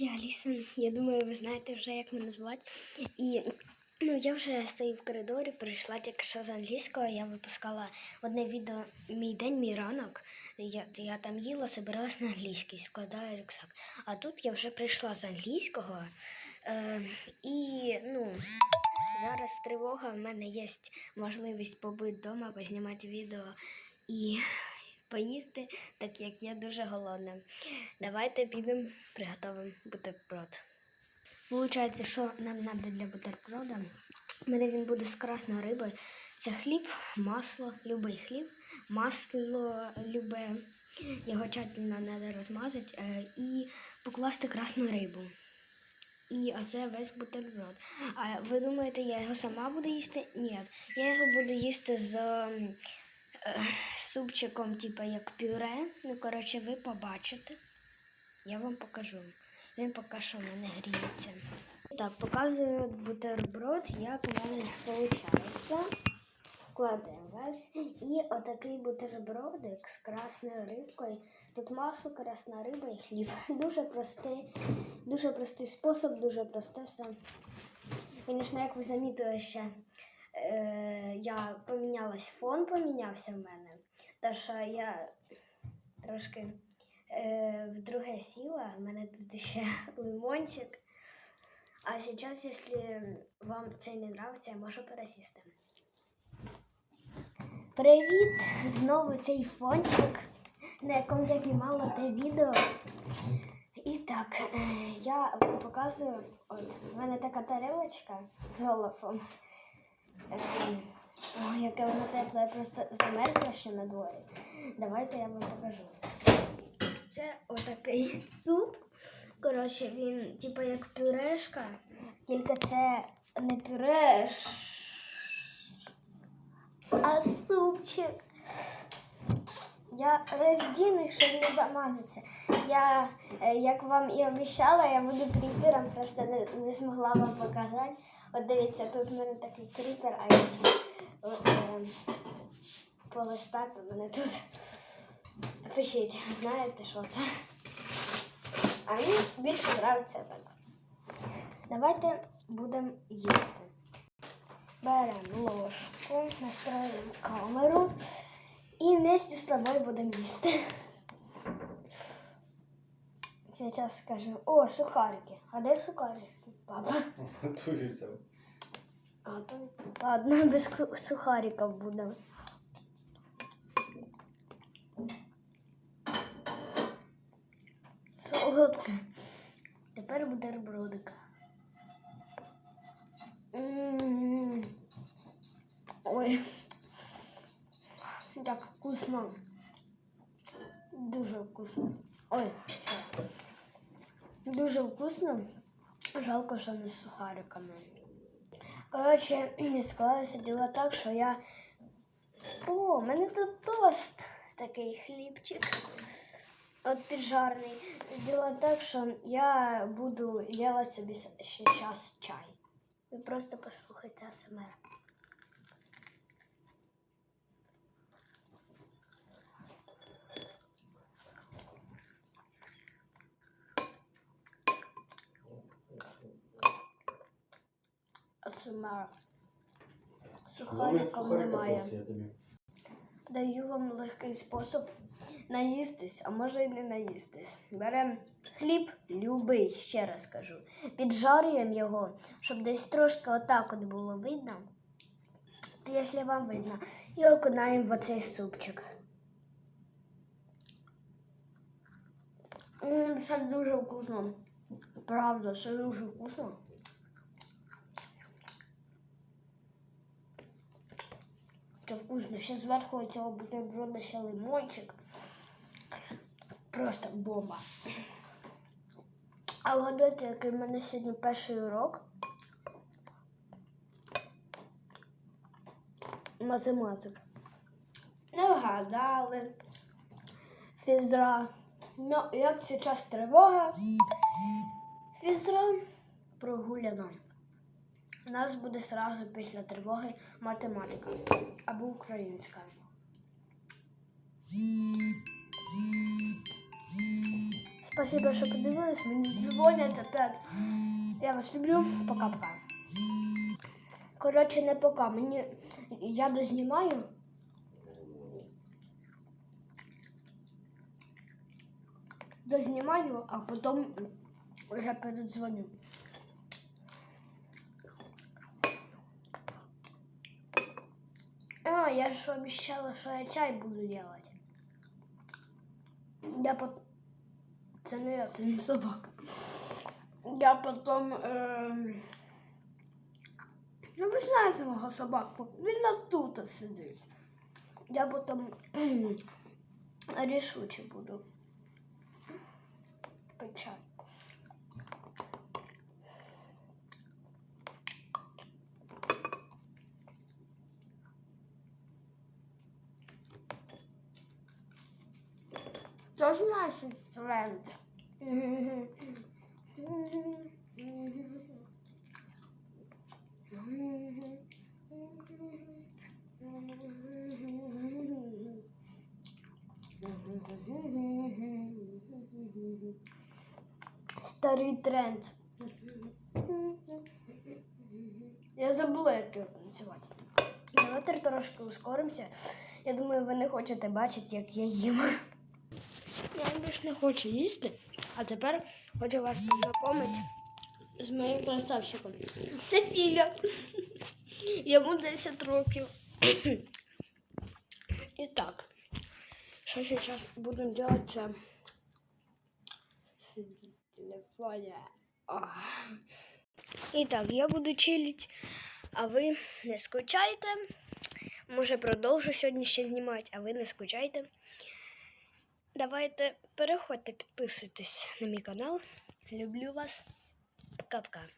я Аліса. Я думаю, ви знаєте вже, як мене звати. І ну, я вже стою в коридорі, прийшла тільки що з англійського. Я випускала одне відео Мій день, мій ранок. Я, я там їла, собиралась на англійський, складаю рюкзак. А тут я вже прийшла з англійського. Е, і ну, зараз тривога, в мене є можливість побути вдома, познімати відео і поїсти, так як я дуже голодна. Давайте підемо приготуємо бутерброд. Получається, що нам треба для бутерброда. У мене він буде з красною рибою. Це хліб, масло, любий хліб, масло любе. Його тщательно треба розмазати е, і покласти красну рибу. І оце весь бутерброд. А ви думаєте, я його сама буду їсти? Ні. Я його буду їсти з супчиком, типу як пюре. Ну, коротше, ви побачите. Я вам покажу. Він поки що в мене гріється. Так, показую бутерброд, як у мене виходить. Кладемо весь. І отакий бутербродик з красною рибкою. Тут масло, красна риба і хліб. Дуже простий, дуже простий спосіб, дуже просте все. Звісно, як ви замітили ще, е, я помінялась, фон помінявся в мене. Та що я трошки е, в друге сіла, в мене тут ще лимончик. А зараз, якщо вам це не подобається, я можу пересісти. Привіт! Знову цей фончик, на якому я знімала те відео. І так, е, я показую, от в мене така тарелочка з голофом. Ем, Ой, яке воно тепле, просто замерзла ще на дворі. Давайте я вам покажу. Це отакий суп. Коротше, він типу як пюрешка, тільки це не пюреш, а супчик. Я роздіну, щоб не замазатися. Я, е, як вам і обіцяла, я буду кріпером, просто не, не змогла вам показати. От дивіться, тут в мене такий кріпер, а якщо е, полистати, мене тут. Пишіть, знаєте, що це? А мені більше подобається так. Давайте будемо їсти. Беремо ложку, настроїмо камеру і вместе з тобою будемо їсти. Сейчас скажу. О, сухарики. А де сухарики, папа? Готуються. Готується. Ладно, без ку- сухариків буде. Солодке. Тепер бутербродик. М. Ой. Так вкусно. Дуже вкусно. Ой. Дуже вкусно. Жалко, що не з сухариками. Коротше, склалося діло так, що я. О, у мене тут тост. Такий хлібчик. От піджарний. Діло так, що я буду делать собі ще час чай. Ви просто послухайте АСМР. АСМР. Сухариків немає. Даю вам легкий спосіб наїстись, а може й не наїстись. Беремо хліб любий, ще раз кажу. Піджарюємо його, щоб десь трошки отак от було видно. Якщо вам видно, і окунаємо в оцей супчик. Це дуже вкусно. Правда, це дуже вкусно. Це вкусно. Ще зверху цього бутерброда ще лимончик. Просто бомба. А вгадайте, який в мене сьогодні перший урок. Математика. Не вгадали. Фізра. Ну, як час тривога? Фізра прогуляна. У нас буде сразу після тривоги математика або українська. Спасибо, що подивились. Мені дзвонять опять. Я вас люблю. Пока-пока. Коротше, не пока. Мені я дознімаю. Дознімаю, а потім вже передзвоню. Я же обещала, что я чай буду делать. Я потом... Це не я, це собака. Я потом... Ем... Ну, ви знаєте мого собаку. Він тут сидить. Я потом рішуче буду. Печать. Тоже nice instrument. Старий тренд. Я забула, як його танцювати. Давайте трошки ускоримося. Я думаю, ви не хочете бачити, як я їм. Я більш не хочу їсти, а тепер хочу вас познайомити з моїм красавчиком. Це Філя. Йому 10 років. І так, що зараз будемо робити, це сидіти телефоні. І так, я буду чилить, а ви не скучайте. Може, продовжу сьогодні ще знімати, а ви не скучайте. Давайте переходьте, підписуйтесь на мій канал. Люблю вас. Пока-пока.